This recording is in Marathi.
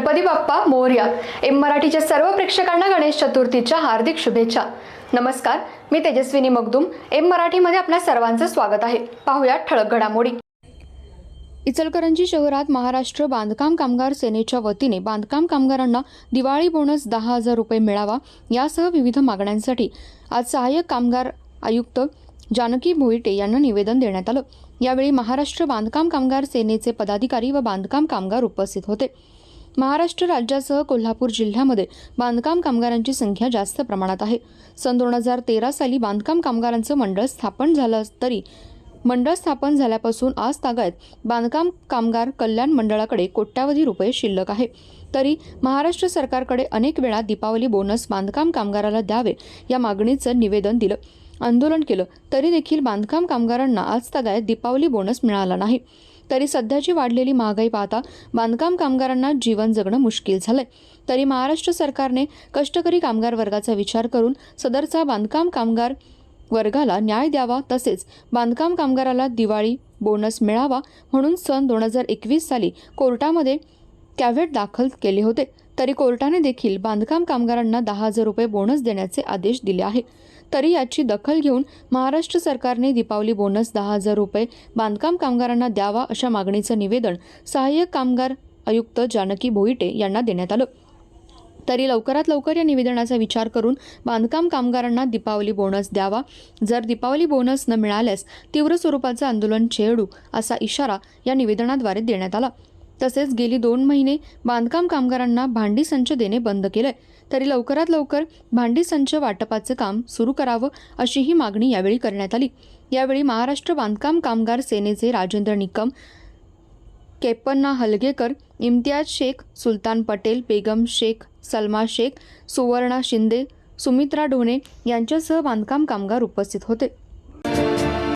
Ganpati Bappa Morya M मराठीच्या सर्व प्रेक्षकांना गणेश चतुर्थीच्या हार्दिक शुभेच्छा. नमस्कार मी तेजस्विनी मगदुम एम मराठीमध्ये आपल्या सर्वांचं स्वागत आहे. पाहूया ठळक घडामोडी. इचलकरंजी शहरात महाराष्ट्र बांधकाम कामगार सेनेच्या वतीने बांधकाम कामगारांना दिवाळी बोनस दहा हजार रुपये मिळावा यासह विविध मागण्यांसाठी आज सहाय्यक कामगार आयुक्त जानकी भोईटे यांना निवेदन देण्यात आलं. यावेळी महाराष्ट्र बांधकाम कामगार सेनेचे पदाधिकारी व बांधकाम कामगार उपस्थित होते. महाराष्ट्र राज्यासह कोल्हापूर जिल्ह्यामध्ये बांधकाम कामगारांची संख्या जास्त प्रमाणात आहे. सन दोन हजार तेरा साली बांधकाम कामगारांचं मंडळ स्थापन झालं तरी मंडळ स्थापन झाल्यापासून आज तागायत बांधकाम कामगार कल्याण मंडळाकडे कोट्यावधी रुपये शिल्लक आहे. तरी महाराष्ट्र सरकारकडे अनेक वेळा दीपावली बोनस बांधकाम कामगाराला द्यावे या मागणीचं निवेदन दिलं. आंदोलन केलं तरी देखील बांधकाम कामगारांना आज तागायत दीपावली बोनस मिळाला नाही. तरी सध्याची वाढलेली महागाई पाहता बांधकाम कामगारांना जीवन जगणं मुश्किल झालंय. तरी महाराष्ट्र सरकारने कष्टकरी कामगार वर्गाचा विचार करून सदरचा बांधकाम कामगार वर्गाला न्याय द्यावा तसेच बांधकाम कामगाराला दिवाळी बोनस मिळावा म्हणून सन दोन हजार एकवीस साली कोर्टामध्ये कॅव्हेट दाखल केले होते. तरी कोर्टाने देखील बांधकाम कामगारांना दहा हजार रुपये बोनस देण्याचे आदेश दिले आहे. तरी याची दखल घेऊन महाराष्ट्र सरकारने दीपावली बोनस दहा हजार रुपये बांधकाम कामगारांना द्यावा अशा मागणीचं निवेदन सहाय्यक कामगार आयुक्त जानकी भोईटे यांना देण्यात आलं. तरी लवकरात लवकर या निवेदनाचा विचार करून बांधकाम कामगारांना दीपावली बोनस द्यावा. जर दीपावली बोनस न मिळाल्यास तीव्र स्वरूपाचं आंदोलन छेडू असा इशारा या निवेदनाद्वारे देण्यात आला. तसेच गेली दोन महिने बांधकाम कामगारांना भांडी संच देणे बंद केलंय. तरी लवकरात लवकर भांडी संच वाटपाचं काम सुरू करावं अशीही मागणी यावेळी करण्यात आली. यावेळी महाराष्ट्र बांधकाम कामगार सेनेचे राजेंद्र निकम केपन्ना हलगेकर इम्तियाज शेख सुलतान पटेल बेगम शेख सलमा शेख सुवर्णा शिंदे सुमित्रा ढोणे यांच्यासह बांधकाम कामगार उपस्थित होते.